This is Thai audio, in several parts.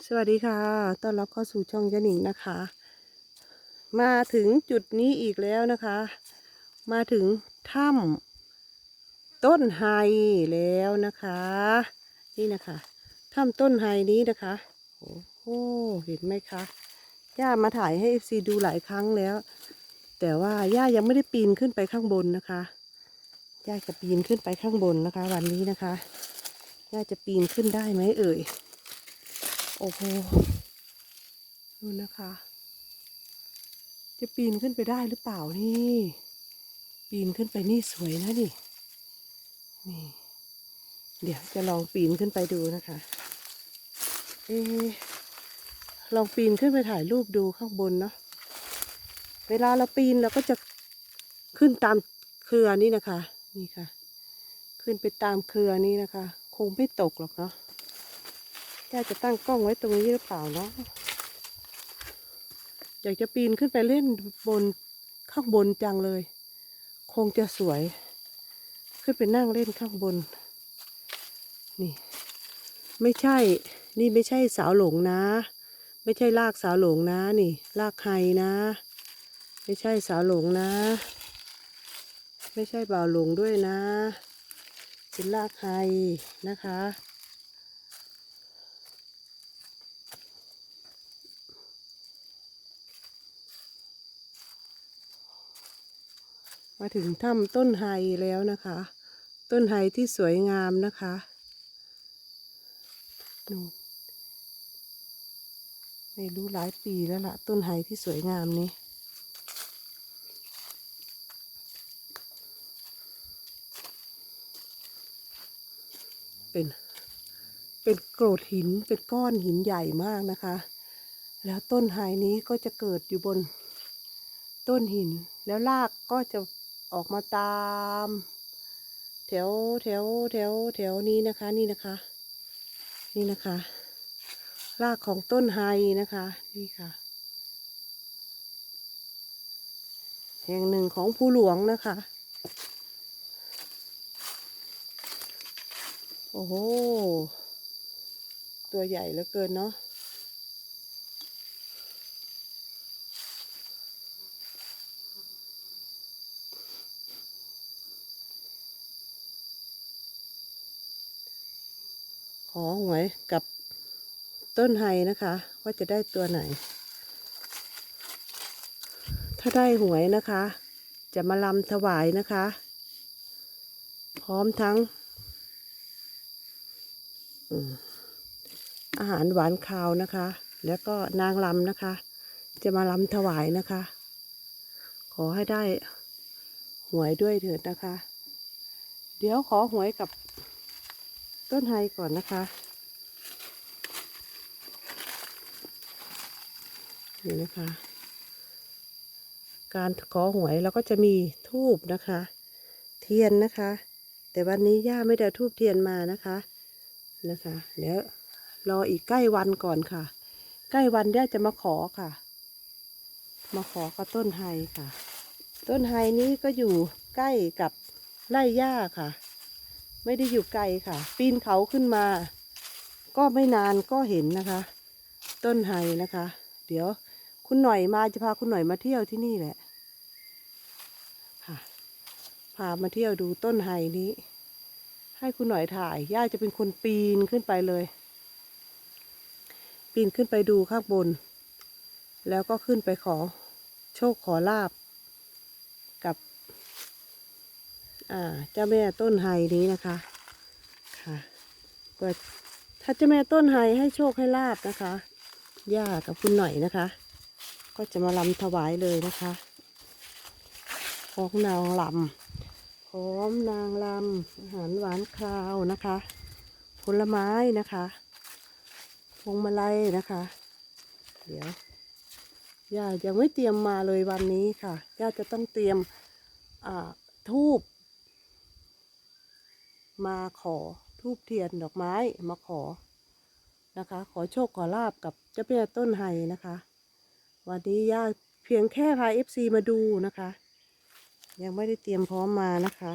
สวัสดีค่ะ ต้อนรับเข้าสู่ช่องยะหนิงนะคะ มาถึงจุดนี้อีกแล้วนะคะ มาถึงถ้ำต้นไฮแล้วนะคะ นี่นะคะถ้ำต้นไฮนี้นะคะ โอ้โห เห็นไหมคะ ย่ามาถ่ายให้เอฟซีดูหลายครั้งแล้ว แต่ว่าย่ายังไม่ได้ปีนขึ้นไปข้างบนนะคะ ย่าจะปีนขึ้นไปข้างบนนะคะ วันนี้นะคะ ย่าจะปีนขึ้นได้ไหมเอ่ย โอ้โหดูนะคะ จะปีนขึ้นไปได้หรือเปล่านี่ ปีนขึ้นไปนี่สวยนะนี่นี่ เดี๋ยวจะลองปีนขึ้นไปดูนะคะเอลองปีนขึ้นไปถ่ายรูปดูข้างบนเนาะเวลาเราปีนเราก็จะขึ้นตามเครือนี่นะคะ นี่ค่ะ ขึ้นไปตามเครือนี้นะคะ คงไม่ตกหรอกเนาะ ย่าจะตั้งกล้องไว้ตรงนี้หรือเปล่าเนาะอยากจะปีนขึ้นไปเล่นบนข้างบนจังเลย คงจะสวย ขึ้นไปนั่งเล่นข้างบน นี่ ไม่ใช่ นี่ไม่ใช่สาวหลงนะ ไม่ใช่ลากสาวหลงนะ นี่ ลากไฮนะ ไม่ใช่สาวหลงนะ ไม่ใช่บ่าวหลงด้วยนะเป็นลากไฮนะคะ มาถึงถ้ำต้นไฮแล้วนะคะ ต้นไฮที่สวยงามนะคะนู่นไม่รู้หลายปีแล้วล่ะ ต้นไฮที่สวยงามนี้เป็นเป็นโกรดหินเป็นก้อนหินใหญ่มากนะคะ แล้วต้นไฮนี้ก็จะเกิดอยู่บนต้นหินแล้วรากก็จะ ออกมาตาม แถวแถวแถวแถวนี้นะคะนี่นะคะ นี่นะคะ รากของต้นไฮนะคะ นี่ค่ะ แห่งหนึ่งของภูหลวงนะคะ โอ้โห ตัวใหญ่เหลือเกินเนาะ ขอหวยกับต้นไฮนะคะ ว่าจะได้ตัวไหน ถ้าได้หวยนะคะ จะมาลำถวายนะคะ พร้อมทั้งอืมอาหารหวานคาวนะคะ แล้วก็นางลำนะคะ จะมาลำถวายนะคะ ขอให้ได้หวยด้วยเถิดนะคะ เดี๋ยวขอหวยกับ ต้นไฮก่อนนะคะ นี่นะคะ การขอหวยเราก็จะมีทูบนะคะ เทียนนะคะ แต่วันนี้ย่าไม่ได้ทูบเทียนมานะคะนะคะเดี๋ยวรออีกใกล้วันก่อนค่ะ ใกล้วันย่าจะมาขอค่ะ มาขอกับต้นไฮค่ะ ต้นไฮนี้ก็อยู่ใกล้กับไร่หญ้าค่ะ ไม่ได้อยู่ไกลค่ะ ปีนเขาขึ้นมา ก็ไม่นานก็เห็นนะคะ ต้นไฮนะคะ เดี๋ยวคุณหน่อยมาจะพาคุณหน่อยมาเที่ยวที่นี่แหละค่ะ พามาเที่ยวดูต้นไฮนี้ ให้คุณหน่อยถ่ายย่าจะเป็นคนปีนขึ้นไปเลย ปีนขึ้นไปดูข้างบน แล้วก็ขึ้นไปขอโชคขอลาบกับ เจ้าแม่ต้นไฮนี้นะคะค่ะเปิดถ้าเจ้าแม่ต้นไฮให้โชคให้ลาบนะคะย่ากับคุณหน่อยนะคะ ก็จะมาลำถวายเลยนะคะของนางลำพร้อมนางลำอาหารหวานคราวนะคะ ผลไม้นะคะพวงมาลัยนะคะ เดี๋ยวย่ายังไม่เตรียมมาเลยวันนี้ค่ะย่าจะต้องเตรียมทูบ มาขอทูบเทียนดอกไม้มาขอนะคะ ขอโชคขอลาบกับเจ้าแม่ต้นไฮนะคะ วันนี้ย่าเพียงแค่พาเอฟซีมาดูนะคะ ยังไม่ได้เตรียมพร้อมมานะคะ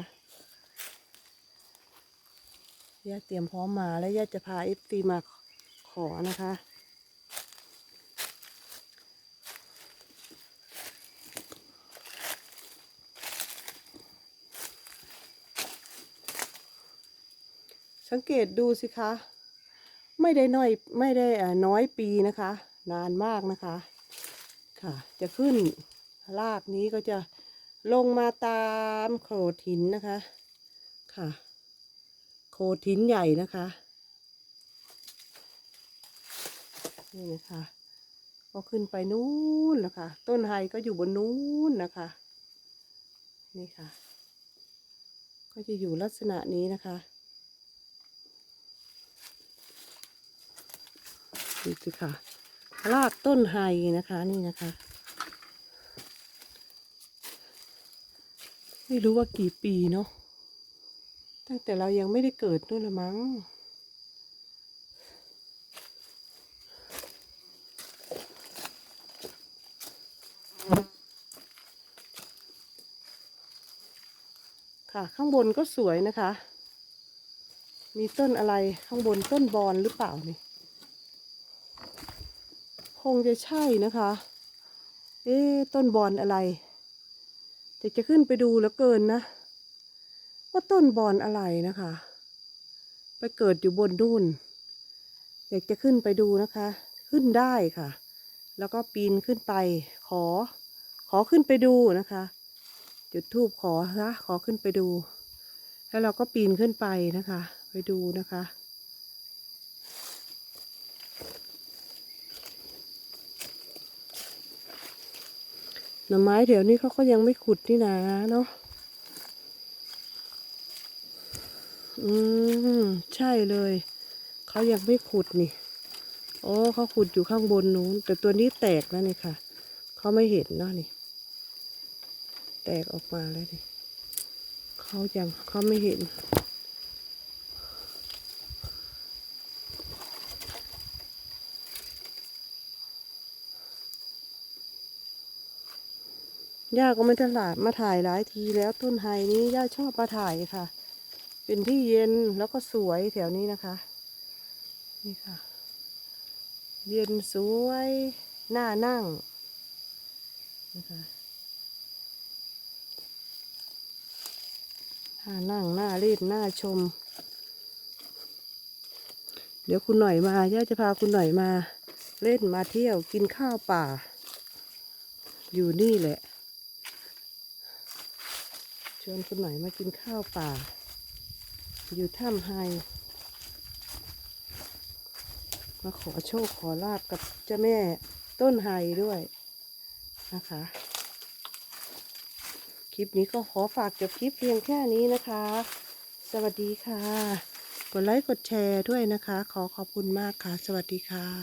ย่าเตรียมพร้อมมาแล้วย่าจะพาเอฟซีมาขอนะคะ สังเกตดูสิคะ ไม่ได้น้อยไม่ได้น้อยปีนะคะ นานมากนะคะ ค่ะ จะขึ้นรากนี้ก็จะลงมาตามโขดหินนะคะ ค่ะ โขดหินใหญ่นะคะนี่นะคะก็ขึ้นไปนู้นนะคะ ต้นไฮก็อยู่บนนู้นนะคะ นี่ค่ะ ก็จะอยู่ลักษณะนี้นะคะ ดูสิค่ะรากต้นไฮนะคะนี่นะคะ ไม่รู้ว่ากี่ปีเนาะตั้งแต่เรายังไม่ได้เกิดนู่นละมั้งค่ะข้างบนก็สวยนะคะ มีต้นอะไรข้างบนต้นบอนหรือเปล่านี่ งจะใช่นะคะ เอ๊ต้นบอนอะไรจะจะขึ้นไปดูแล้วเกินนะ ว่าต้นบอนอะไรนะคะ ไปเกิดอยู่บนนู่น อยากจะขึ้นไปดูนะคะ ขึ้นได้ค่ะ แล้วก็ปีนขึ้นไป ขอ ขอขึ้นไปดูนะคะ จุดทูบขอนะขอขึ้นไปดู แล้วเราก็ปีนขึ้นไปนะคะ ไปดูนะคะ หน่อไม้เดี๋ยวนี้เขาก็ยังไม่ขุดนี่นะเนาะ อืม ใช่เลย เขายังไม่ขุดนี่ โอ้เขาขุดอยู่ข้างบนนู้น แต่ตัวนี้แตกแล้วนี่ค่ะ เขาไม่เห็นเนาะนี่ แตกออกมาแล้วนี่ เขายังเขาไม่เห็น ย่าก็ไม่ตลาดมาถ่ายหลายทีแล้วต้นไฮนี้ย่าชอบมาถ่ายค่ะ เป็นที่เย็นแล้วก็สวยแถวนี้นะคะ นี่ค่ะ เย็นสวยหน้านั่งนะคะหน้านั่งหน้าเล่นหน้าชม เดี๋ยวคุณหน่อยมาย่าจะพาคุณหน่อยมา เล่นมาเที่ยวกินข้าวป่า อยู่นี่แหละ วนคุณหน่อยมากินข้าวป่า อยู่ถ้ำไฮมาขอโชคขอลาบกับเจ้าแม่ต้นไฮด้วยนะคะ คลิปนี้ก็ขอฝากจบคลิปเพียงแค่นี้นะคะ สวัสดีค่ะ กดไลค์กดแชร์ด้วยนะคะ ขอขอบคุณมากค่ะ สวัสดีค่ะ